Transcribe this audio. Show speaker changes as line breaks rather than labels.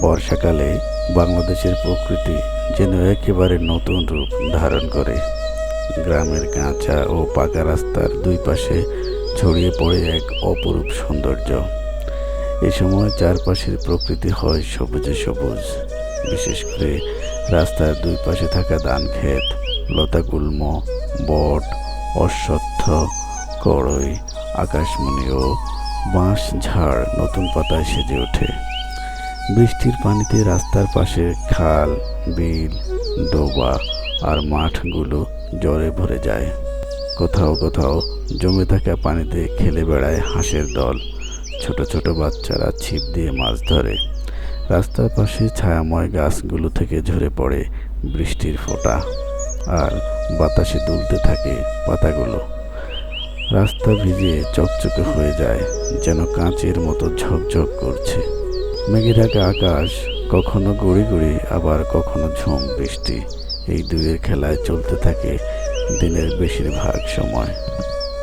বর্ষাকালে বাংলাদেশের প্রকৃতি যেন একেবারে নতুন রূপ ধারণ করে। গ্রামের কাঁচা ও পাকা রাস্তার দুই পাশে ছড়িয়ে পড়ে এক অপরূপ সৌন্দর্য। এ সময় চারপাশের প্রকৃতি হয় সবুজে সবুজ। বিশেষ করে রাস্তার দুই পাশে থাকা ধান ক্ষেত, লতাগুল্ম, বট, অশ্বত্থ কড়ই আকাশমণি ও বাঁশ ঝাড় নতুন পাতায় সেজে ওঠে। বৃষ্টির পানিতে রাস্তার পাশে খাল, বিল, ডোবা আর মাঠগুলো জলে ভরে যায়। কোথাও কোথাও জমে থাকা পানিতে খেলে বেড়ায় হাঁসের দল। ছোট ছোট বাচ্চারা ছিপ দিয়ে মাছ ধরে। রাস্তার পাশে ছায়াময় গাছগুলো থেকে ঝরে পড়ে বৃষ্টির ফোঁটা আর বাতাসে দুলতে থাকে পাতাগুলো। রাস্তা ভিজে চকচকে হয়ে যায়, যেন কাঁচের মতো ঝকঝক করছে। মেঘে ঢাকা আকাশ কখনো গড়ি গড়ি, আবার কখনো ঝুম বৃষ্টি। এই দুইয়ের খেলায় চলতে থাকে দিনের বেশিরভাগ সময়।